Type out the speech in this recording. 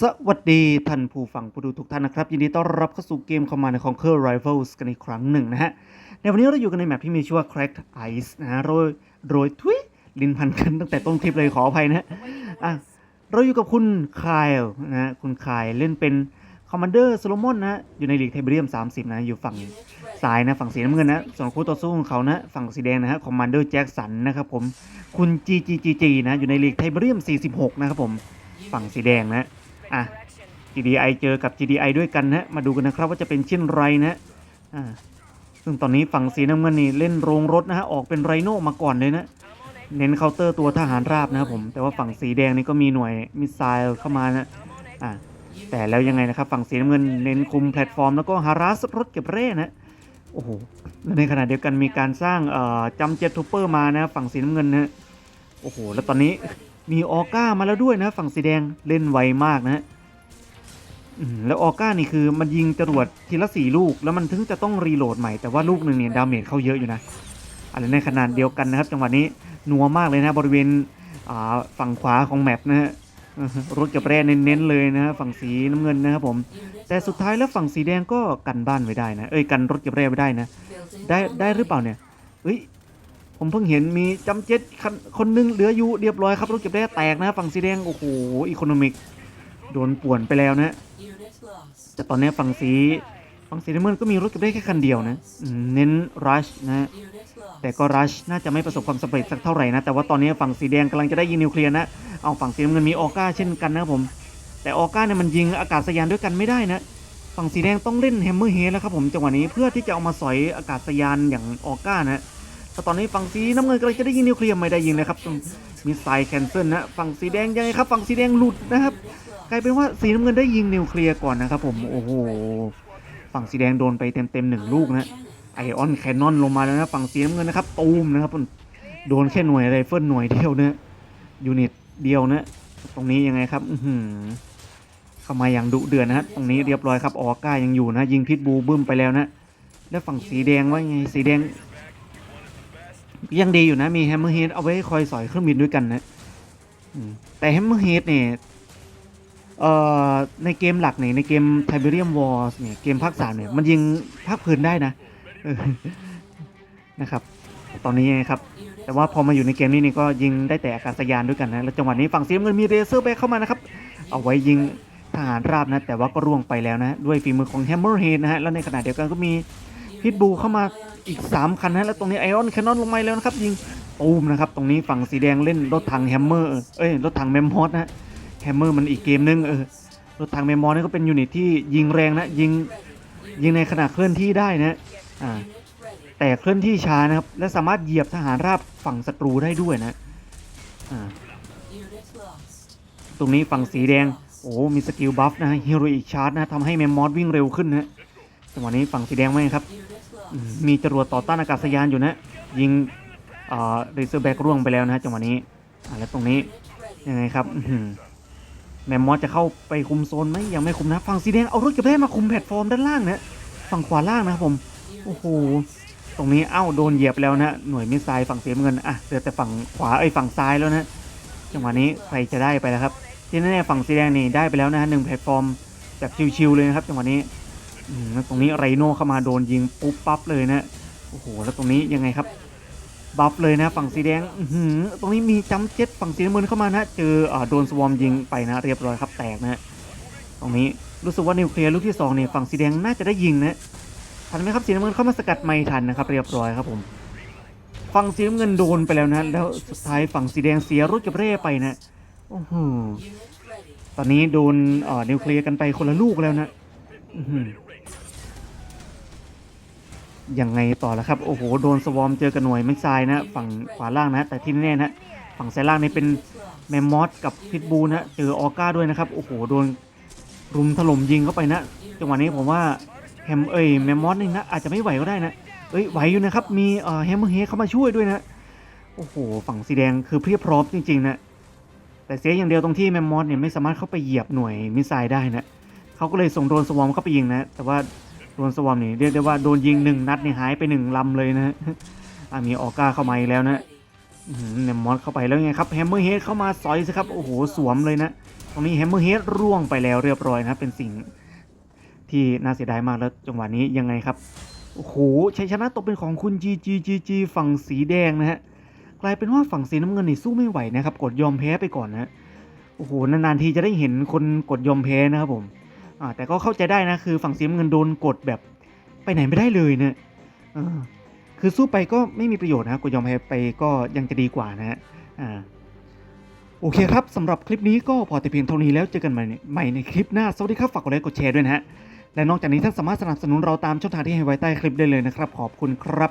สวัสดีท่านผู้ฟังผู้ดูทุกท่านนะครับ ยินดีต้อนรับเข้าสู่เกม Command and Conquer Rivals กันอีกครั้งหนึ่งนะฮะ ในวันนี้เราอยู่กันในแมปที่มีชื่อว่า Cracked Ice นะฮะโดยโดยทุยลินพันกันตั้งแต่ต้นคลิปเลยขออภัยนะฮะอะเราอยู่กับคุณคายนะฮะคุณคายเล่นเป็น Commander Solomon นะฮะอยู่ในลีกเทเบเรียม 30 นะ อยู่ฝั่งซ้ายนะฝั่งสีน้ำเงินนะ ส่วนคู่ต่อสู้ของเขานะ ฝั่งสีแดงนะฮะ Commander Jackson นะครับผมคุณ GGGG นะอยู่ในลีกเทเบเรียม 46 นะครับผมฝั่งสีแดงนะ อะ GDI เจอกับ GDI ด้วยกันนะมาดูกันนะครับว่าจะเป็นเช่นไรนะอ่าซึ่งตอนนี้ฝั่งสีน้ำเงินนี่เล่นโรงรถนะฮะออกเป็นไรโน่มาก่อนเลยนะเน้นเคาน์เตอร์ตัวทหารราบนะครับผม แต่ว่าฝั่งสีแดงนี่ก็มีหน่วยมิสไซล์เข้ามานะอ่าแต่แล้วยังไงนะครับฝั่งสีน้ำเงินเน้นคุมแพลตฟอร์มแล้วก็ฮาราสรถเก็บเร่นะโอ้โหแล้วในขณะเดียวกันมีการสร้างเอ่อจำเจ็ตทูเปอร์มานะฝั่งสีน้ำเงินนะโอ้โหแล้วตอนนี้ มีออก้ามาแล้วด้วยนะ ฝั่งสีแดงเล่นไวมากนะแล้วออก้านี่คือมันยิงจรวดทีละสี่ลูก แล้วมันถึงจะต้องรีโหลดใหม่แต่ว่าลูกหนึ่งเนี่ยดาเมจเข้าเยอะอยู่นะอะไรในขนาดเดียวกันนะครับ จังหวะนี้นัวมากเลยนะบริเวณฝั่งขวาของแมปนะฮะรถกับแร่เน้นๆเลยนะฮะฝั่งสีน้ำเงินนะครับผม แต่สุดท้ายแล้วฝั่งสีแดงก็กันบ้านไว้ได้นะ เอ้ยกันรถเก็บแร่ไว้ได้นะ ได้ได้หรือเปล่าเนี่ยเอ้ย ผมเพิ่งเห็นมีจำเจ็ดคนคนหนึงเหลืออยู่เรียบร้อยครับรถเก็บแร่แตกนะฝั่งสีแดงโอ้โหอีโคโนมิกโดนป่วนไปแล้วนะแต่ตอนนี้ฝั่งสีฝั่งสีน้ำเงินก็มีรถเก็บได้แค่คันเดียวนะเน้นรัชนะแต่ก็รัชน่าจะไม่ประสบความสำเร็จสักเท่าไหร่นะแต่ว่าตอนนี้ฝั่งสีแดงกำลังจะได้ยิงนิวเคลียร์นะเอาฝั่งสีน้ำเงินมีออก้าเช่นกันนะผม แต่ออก้าเนี่ยมันยิงอากาศยานด้วยกันไม่ได้นะฝั่งสีแดงต้องเล่นแฮมเมอร์เฮดแล้วครับผมจังหวะนี้เพื่อที่จะเอามาสอยอากาศยานอย่างออก้านะ แต่ตอนนี้ฝั่งสีน้ำเงินกำลังจะได้ยิงนิวเคลียร์ไม่ได้ยิงเลยครับมีสายแคนเซิลนะฝั่งสีแดงยังไงครับฝั่งสีแดงหลุดนะครับกลายเป็นว่าสีน้ำเงินได้ยิงนิวเคลียร์ก่อนนะครับผมโอ้โหฝั่งสีแดงโดนไปเต็มๆหนึ่งลูกนะไอออนแคนนอนลงมาแล้วนะฝั่งสีน้ำเงินนะครับตูมนะครับโดนแค่หน่วยไรเฟิลหน่วยเดียวนะยูนิตเดียวนะตรงนี้ยังไงครับอืเข้ามาอย่างดุเดือดนะฮะตรงนี้เรียบร้อยครับออก้ายังอยู่นะ ยิงพิษบูบึ้มไปแล้วนะแล้วฝั่งสีแดงว่าไงสีแดง ยังดีอยู่นะ มีแฮมเมอร์เฮดเอาไว้คอยสอยเครื่องบินด้วยกันนะแต่แฮมเมอร์เฮดเนี่ยเอ่อในเกมหลักเนี่ยในเกม Tiberium Wars เนี่ยเกมภาคสามเนี่ยมันยิงภาคพื้นได้นะนะครับ ตอนนี้ไงครับ แต่ว่าพอมาอยู่ในเกมนี้นี่ก็ยิงได้แต่อากาศยานด้วยกันนะแล้วจังหวะนี้ฝั่งสีน้ำเงินมีเรเซอร์แบ็คเข้ามานะครับ เอาไว้ยิงทหารราบนะ แต่ว่าก็ร่วงไปแล้วนะ ด้วยฝีมือของแฮมเมอร์เฮดนะฮะแล้วในขณะเดียวกันก็มีพิทบูเข้ามา อีก 3 คันนะแล้วตรงนี้ไอออนแคนนอนลงมาแล้วนะครับยิงตูมนะครับตรงนี้ฝั่งสีแดงเล่นรถถังแฮมเมอร์เอ้ยรถถังแมมมอสนะแฮมเมอร์มันอีกเกมนึงเออรถถังแมมมอสนี่ก็เป็นยูนิตที่ยิงแรงนะยิงยิงในขณะเคลื่อนที่ได้นะอ่าแต่เคลื่อนที่ช้านะครับและสามารถเหยียบทหารราบฝั่งศัตรูได้ด้วยนะอ่าตรงนี้ฝั่งสีแดงโอ้มีสกิลบัฟนะฮะฮีโร่อีกชาร์จนะทำให้แมมมอสวิ่งเร็วขึ้นนะจังหวะนี้ฝั่งสีแดงไหมครับ มีจรวดต่อต้านอากาศยานอยู่นะ ยิงอ่าเรเซอร์แบ็กร่วงไปแล้วนะฮะจังหวะนี้แล้วตรงนี้ยังไงครับแมมมอสจะเข้าไปคุมโซนไหมยังไม่คุมนะ ฝั่งสีแดงเอารถเก็บได้มาคุมแพลตฟอร์มด้านล่างนะฝั่งขวาล่างนะครับผม โอ้โห ตรงนี้เอ้าโดนเหยียบแล้วนะ หน่วยมิสไซล์ฝั่งสีน้ำเงินอะเหลือแต่ฝั่งขวาไอ้ฝั่งซ้ายแล้วนะจังหวะนี้ใครจะได้ไปแล้วครับ ที่แน่ๆฝั่งสีแดงนี่ได้ไปแล้วนะฮะหนึ่งแพลตฟอร์มแบบชิวๆเลยนะครับจังหวะนี้ แล้วตรงนี้ไรโน่เข้ามาโดนยิงปุ๊บปั๊บเลยนะ โอ้โห แล้วตรงนี้ยังไงครับ บัฟเลยนะ ฝั่งสีแดงอตรงนี้มีจัมเจ็ตฝั่งสีน้ำเงินเข้ามานะ เจออโดนสวอมยิงไปนะ เรียบร้อยครับแตกนะฮะตรงนี้รู้สึกว่านิวเคลียร์ลูกที่สองเนี่ยฝั่งสีแดงน่าจะได้ยิงนะทันไหมครับสีน้ำเงินเข้ามาสกัดไม่ทันนะครับ เรียบร้อยครับผมฝั่งสีน้ำเงินโดนไปแล้วนะ แล้วสุดท้ายฝั่งสีแดงเสียรถกับเร่ไปนะโอ้โหตอนนี้โดนนิวเคลียร์กันไปคนละลูกแล้วนะ อื้อหือ ยังไงต่อแล้วครับ โอ้โห โดนสวอมเจอกับหน่วยไม่ทรายนะ ฝั่งขวาล่างนะ แต่ที่แน่นะ ฝั่งซ้ายล่างนี่เป็นแมมมอสกับพิทบูนะเจอออก้าด้วยนะครับ โอ้โห โดนรุมถล่มยิงเข้าไปนะ จังหวะนี้ผมว่าแฮมเอ้ยแมมมอสนี่นะอาจจะไม่ไหวก็ได้นะเอ้ยไหวอยู่นะครับ มีเอ่อแฮมเมอร์เฮดเข้ามาช่วยด้วยนะ โอ้โห ฝั่งสีแดงคือเพียบพร้อมจริงๆนะ แต่เสียอย่างเดียวตรงที่แมมมอสเนี่ยไม่สามารถเข้าไปเหยียบหน่วยมิสไซล์ได้นะเขาก็เลยส่งโดนสวอมเข้าไปยิงนะ แต่ว่า โดนสวอมนี่เรียกได้ว่าโดนยิงหนึ่งนัดเนี่ยหายไปหนึ่งลำเลยนะอะมีออก้าเข้ามาอีกแล้วนะเนี่ยมอสเข้าไปแล้วไงครับแฮมเมอร์เฮดเข้ามาซอยสิครับโอ้โหสวมเลยนะตรงนี้แฮมเมอร์เฮดร่วงไปแล้วเรียบร้อยนะเป็นสิ่งที่น่าเสียดายมากแล้วจังหวะนี้ยังไงครับโอ้โหชัยชนะตกเป็นของคุณ GGGG ฝั่งสีแดงนะฮะกลายเป็นว่าฝั่งสีน้ำเงินนี่สู้ไม่ไหวนะครับ กดยอมแพ้ไปก่อนนะโอ้โหนานๆทีจะได้เห็นคนกดยอมแพ้นะครับผม อ่าแต่ก็เข้าใจได้นะคือฝั่งสีน้ำเงินโดนกดแบบไปไหนไม่ได้เลยเนี่ยคือสู้ไปก็ไม่มีประโยชน์นะกดยอมแพ้ไปก็ยังจะดีกว่านะฮะอ่าโอเคครับสำหรับคลิปนี้ก็พอแต่เพียงเท่านี้แล้วเจอกันใหม่ในใหม่ในคลิปหน้าสวัสดีครับฝากกดไลค์กดแชร์ด้วยนะฮะและนอกจากนี้ท่านสามารถสนับสนุนเราตามช่องทางที่ให้ไว้ใต้คลิปได้เลยนะครับ ขอบคุณครับ